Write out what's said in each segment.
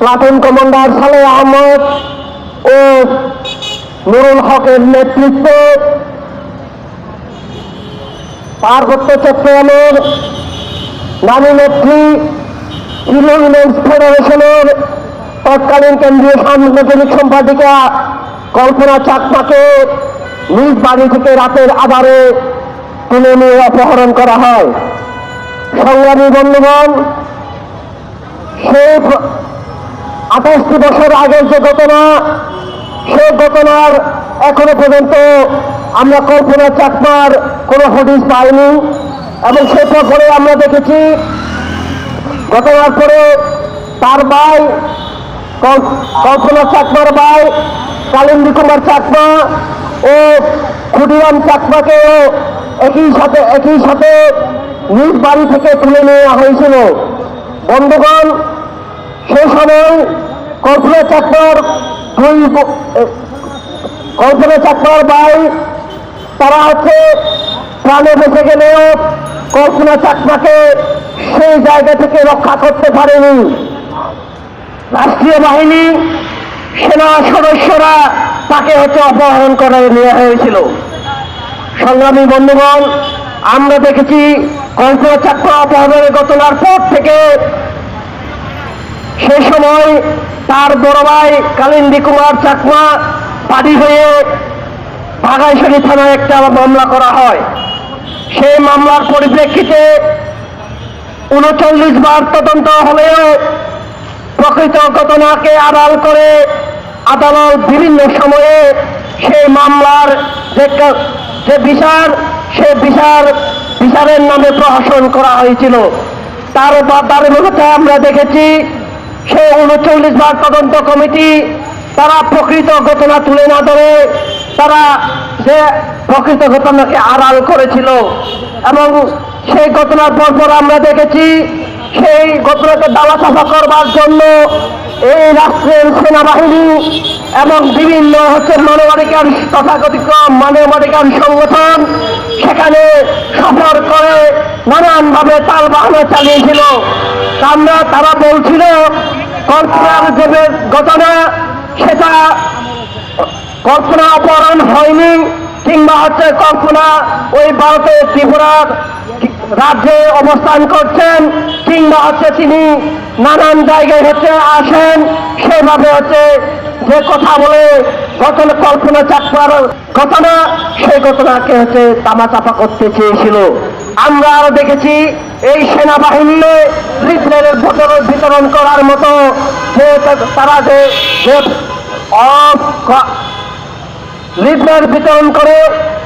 Platoon commander সালে আহমদ ও নুরুল হকের নেতৃত্বে। পার্বত্য চট্টগ্রামের নামী নেত্রী ইউনিয়ন ফেডারেশনের তৎকালীন কেন্দ্রীয় সাংগঠনিক সম্পাদিকা কল্পনা চাকমাকে নিজ বাড়ি থেকে রাতের আধারে তুলে নিয়ে অপহরণ করা হয়। সংগ্রামী বন্ধুগণ সেই আঠাশটি বছর আগের যে ঘটনা, সেই ঘটনার এখনও পর্যন্ত আমরা কল্পনা চাকমার কোনো হদিস পাইনি। এবং সেটা পরে আমরা দেখেছি, ঘটনার পরে তার ভাই, কল- কল্পনা চাকমার ভাই, কালিন্দী কুমার চাকমা ও ক্ষুদিরাম চাকমাকেও একই সাথে একই সাথে নিজ বাড়ি থেকে তুলে নেওয়া হয়েছিল। বন্ধুগণ, সেই সময় কল্পনা চাকমার দুই কল্পনা চাকমার ভাই তারা হচ্ছে প্রাণে বেঁচে গেলেও কল্পনা চাকমাকে সেই জায়গা থেকে রক্ষা করতে পারেনি। রাষ্ট্রীয় বাহিনী সেনা সদস্যরা তাকে হচ্ছে অপহরণ করে নেওয়া হয়েছিল। সংগ্রামী বন্ধুগণ, আমরা দেখেছি কল্পনা চাকমা অপহরণের ঘটনার পর থেকে সে সময় তার ভাই কালিন্দী কুমার চাকমা বাদী হয়ে বাঘাইশালী থানায় একটা মামলা করা হয়। সেই মামলার পরিপ্রেক্ষিতে উনচল্লিশ বার তদন্ত হলেও প্রকৃত ঘটনাকে আড়াল করে আদালত বিভিন্ন সময়ে সেই মামলার যে যে বিচার, সে বিচার, বিচারের নামে প্রহসন করা হয়েছিল। তার তার আমরা দেখেছি সেই উনচল্লিশ বার তদন্ত কমিটি তারা প্রকৃত ঘটনা তুলে না ধরে তারা যে প্রকৃত ঘটনাকে আড়াল করেছিল এবং সেই ঘটনার পর পর আমরা দেখেছি সেই ঘটনাকে দাওয়া সাফা করবার জন্য এই রাষ্ট্রের সেনাবাহিনী এবং বিভিন্ন হচ্ছে মানবাধিকার তথাকথিত মানবাধিকার সংগঠন সেখানে সফর করে নানানভাবে তাল বাহানা চালিয়েছিল। আমরা তারা বলছিল কল্পনার যে ঘটনা, সেটা কল্পনা অপহরণ হয়নি, কিংবা হচ্ছে কল্পনা ওই ভারতের ত্রিপুরার রাজ্যে অবস্থান করছেন, কিংবা হচ্ছে তিনি নানান জায়গায় হচ্ছে আসেন, সেভাবে হচ্ছে যে কথা বলে ঘটনা, কল্পনা চাকমার ঘটনা, সেই ঘটনাকে হচ্ছে তামাচাপা করতে চেয়েছিল। আমরা আরও দেখেছি এই সেনাবাহিনী লিফলেটের ভোটার বিতরণ করার মতো যে তারা যে বিতরণ করে,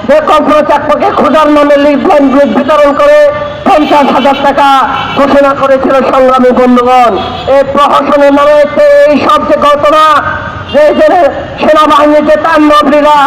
যে কল্পনা চাকমাকে খোঁজার নামে লিফলেট বিতরণ করে, পঞ্চাশ হাজার টাকা ঘোষণা করেছিল সংগ্রামী বন্ধুগণ। এই প্রহসনের নামে এই সব যে ঘটনা যে সেনাবাহিনীর যে তাণ্ডব লীলা